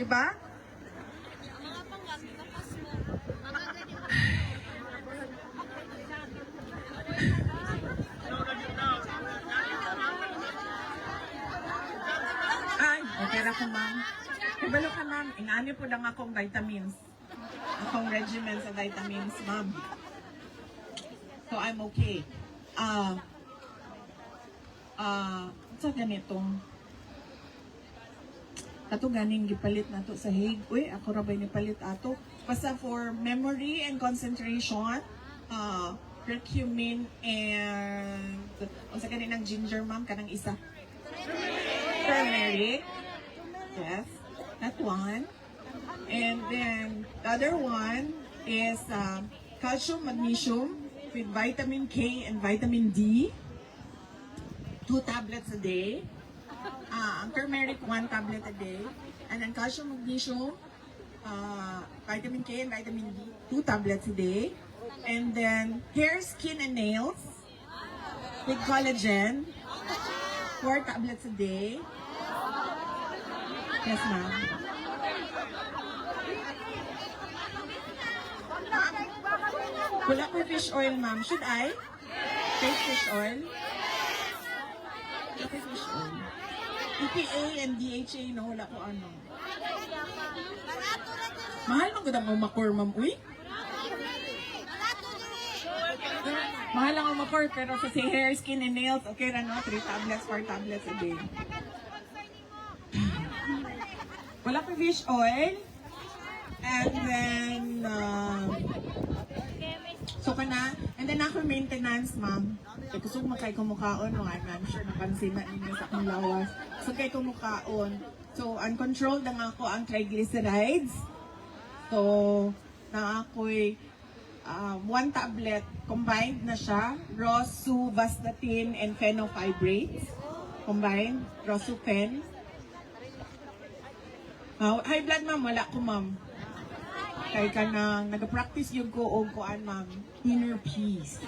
Diba? Mga panggat, kapas mo. Mga ganyan. Ay, okay ra ko, ma'am. Kabalo ka, ma'am. Inaani po lang akong vitamins. Akong regimen sa vitamins, ma'am. So, I'm okay. Ah, ah, sa ganitong Ato ganing gipalit na to sa Hague. Uy, ako ra ba ni palit ato? Basta for memory and concentration, uh, curcumin and unsa gani ng ginger ma'am kanang isa? Turmeric. Yes, that one. And then the other one is um, calcium, magnesium with vitamin K and vitamin D. Two tablets a day. Ah, ang turmeric, one tablet a day. And then calcium, magnesium, uh, vitamin K and vitamin D, two tablets a day. And then hair, skin, and nails with collagen, four tablets a day. Yes, ma'am. Wala ko fish oil, ma'am. Should I? Take fish oil? Take fish oil. EPA and DHA, no, wala ko ano. Na. Mahal nung gudang umakor, ma'am. Uy, mahal ang umakor, pero sa si hair, skin, and nails, okay ra, no? 3 tablets, 4 tablets a day. Wala ko fish oil. And then, uh, so ka na. And then ako maintenance, ma'am. Kaya gusto mo kay kumukaon, no? I'm, sure napansin na ninyo sa akong lawas. So kay kumukaon. So, uncontrolled na ako ang triglycerides. So, na ako'y uh, one tablet, combined na siya. Rosuvastatin and fenofibrates. Combined. Rosufen. Uh, high blood, ma'am. Wala ko, ma'am. Kay kanang nag-practice yung ko og kuan ma'am, inner peace.